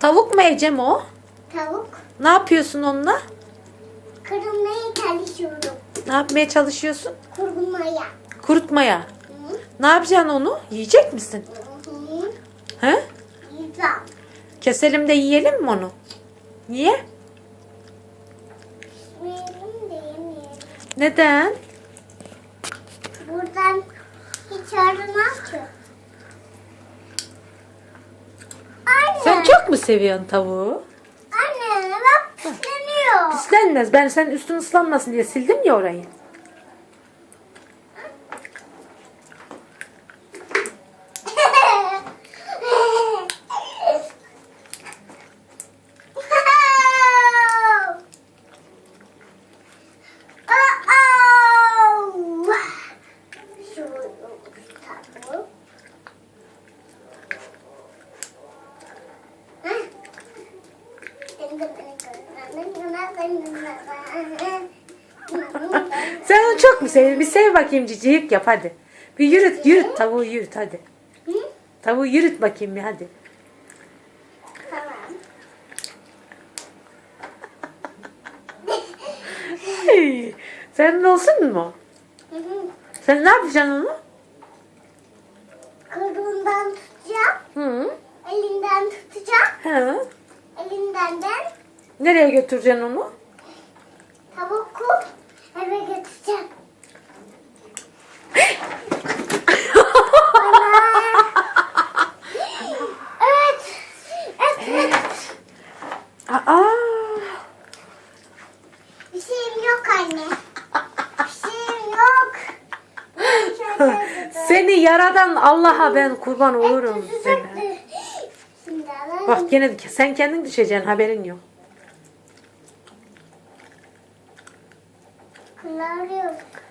Tavuk mu Ecem o? Tavuk. Ne yapıyorsun onunla? Kırılmaya çalışıyorum. Ne yapmaya çalışıyorsun? Kurulmaya. Kurutmaya. Hı? Ne yapacaksın onu? Yiyecek misin? Hı. He? Yiyeceğim. Keselim de yiyelim mi onu? Niye? Yiyelim de yemeyelim. Neden? Buradan hiç ayrılmaz ki. Sen mu seviyorsun tavuğu? Anne bak pisleniyor. Pislenmez. Ben senin üstün ıslanmasın diye sildim ya orayı. Sen onu çok mu seviyorsun? Bir sev bakayım cicik yap hadi. Bir yürüt yürüt tavuğu yürüt hadi. Tavuğu yürüt bakayım bir hadi. Hey, Senin olsun mu? Hı hı. Sen ne yapacaksın onu? Kuyruğundan tutacağım. Hı. Elinden tutacağım. Hı. Elinden de Nereye götüreceksin onu? tavuku eve götüreceğim. evet. Evet. Aa, Bir şeyim yok anne. Bir şeyim yok. seni yaradan Allah'a ben kurban olurum sana. Şimdi alalım. Bak gene sen kendin düşeceksin haberin yok. Кларинка.